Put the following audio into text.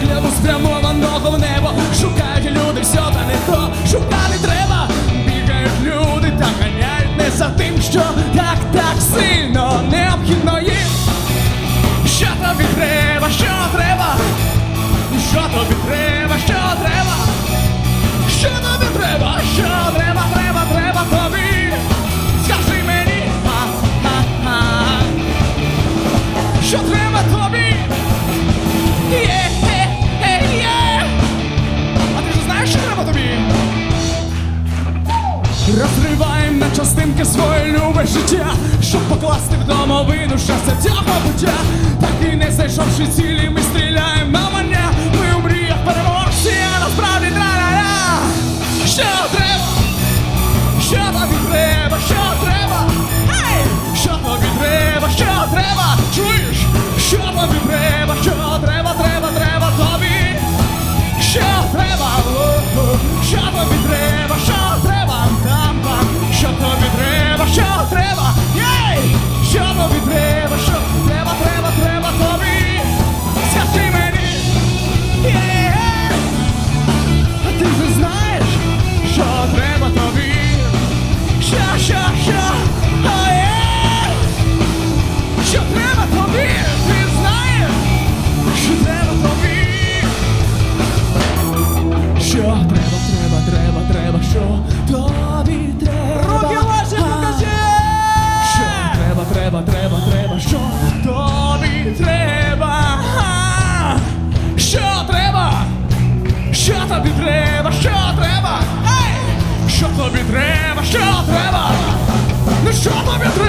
погляду спрямованого в небо Шукають люди все та не то шукати треба Бігають люди та ганяють не за тим, що так так сильно необхідно їм Що тобі треба, що треба? Що тобі треба, що треба? Що тобі треба, що треба, треба, треба тобі? Скажи мені, ха-ха-ха Що треба тобі? Є, Розриваєм на частинки своє любе життя, щоб покласти в домовину щастя побуття, так і не зайшовши цілі, ми стріляємо на мене, ми у мріях переможці, а насправді траля. Що треба, що тобі треба, що треба, Ей! що тобі треба, що треба, чуєш, що тобі треба, що. треба, треба, що тобі треба, що треба, що тобі треба, що треба, що тобі треба, що треба, ну що тобі треба.